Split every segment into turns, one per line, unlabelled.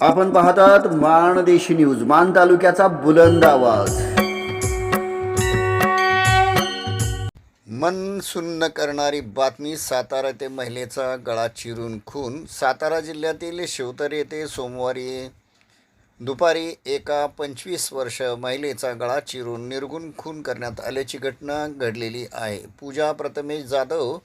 आपण पाहतात माणदेशी न्यूज मान तालुक्याचा बुलंद आवाज. मन सुन्न करणारी बातमी सातारा ते महिलेचा गळा चिरून खून. सातारा जिल्ह्यातील शिवतर येथे सोमवारी दुपारी एका पंचवीस वर्ष महिलेचा गळा चिरून निर्गुण खून करण्यात आल्याची घटना घडलेली आहे. पूजा प्रथमेश जाधव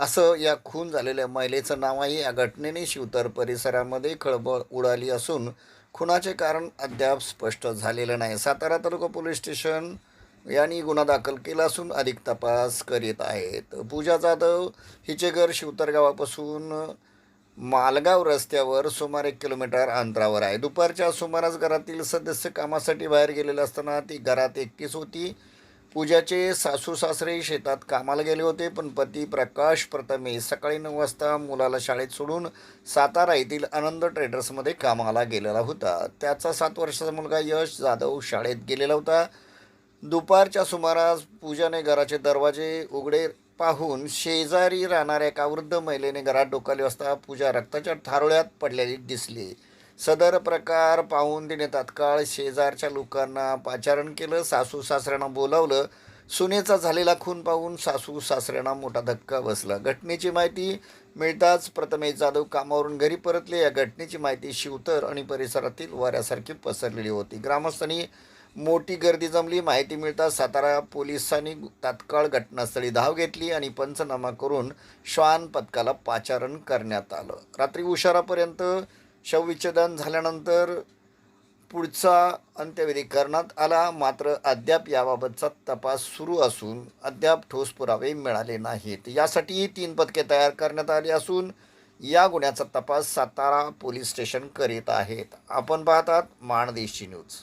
असं या खून झालेल्या महिलेचं नाव आहे या घटनेने शिवतर परिसरामध्ये खळबळ उडाली असून खुनाचे कारण अद्याप स्पष्ट झालेलं नाही. सातारा तालुका पोलीस स्टेशन यांनी गुन्हा दाखल केला असून अधिक तपास करीत आहेत. पूजा जाधव हिचे घर शिवतर गावापासून मालगाव रस्त्यावर सुमारे एक किलोमीटर अंतरावर आहे. दुपारच्या सुमारास घरातील सदस्य कामासाठी बाहेर गेलेले असताना ती घरात एकटीच होती. पूजाचे सासू सासरे शेतात कामाला गेले होते पण पती प्रकाश प्रथमे सकाळी नऊ वाजता मुलाला शाळेत सोडून सातारा येथील आनंद ट्रेडर्समध्ये कामाला गेलेला होता. त्याचा सात वर्षाचा मुलगा यश जाधव शाळेत गेलेला होता. दुपारच्या सुमारास पूजाने घराचे दरवाजे उघडे पाहून शेजारी राहणाऱ्या एका वृद्ध महिलेने घरात डोकाली असता पूजा रक्ताच्या थारोळ्यात पडलेली दिसली. सदर प्रकार पाहून तिने तात्काळ शेजारच्या लोकांना पाचारण केलं सासू सासऱ्यांना बोलावलं. सुनेचा झालेला खून पाहून सासू सासऱ्यांना मोठा धक्का बसला. घटनेची माहिती मिळताच प्रथमेश जाधव कामावरून घरी परतले. या घटनेची माहिती शिवतर आणि परिसरातील वाऱ्यासारखी पसरलेली होती. ग्रामस्थांनी मोठी गर्दी जमली. माहिती मिळताच सातारा पोलिसांनी तात्काळ घटनास्थळी धाव घेतली आणि पंचनामा करून श्वान पथकाला पाचारण करण्यात आलं. रात्री उशिरापर्यंत शवविच्छेदन झाल्यानंतर पुढचा अंत्यविधी करण्यात आला. मात्र अद्याप याबाबतचा तपास सुरू असून अद्याप ठोस पुरावे मिळाले नाहीत. यासाठी तीन पथके तयार करण्यात आली असून या गुन्ह्याचा तपास सातारा पोलीस स्टेशन करीत आहेत. आपण पाहतात माणदेशी न्यूज.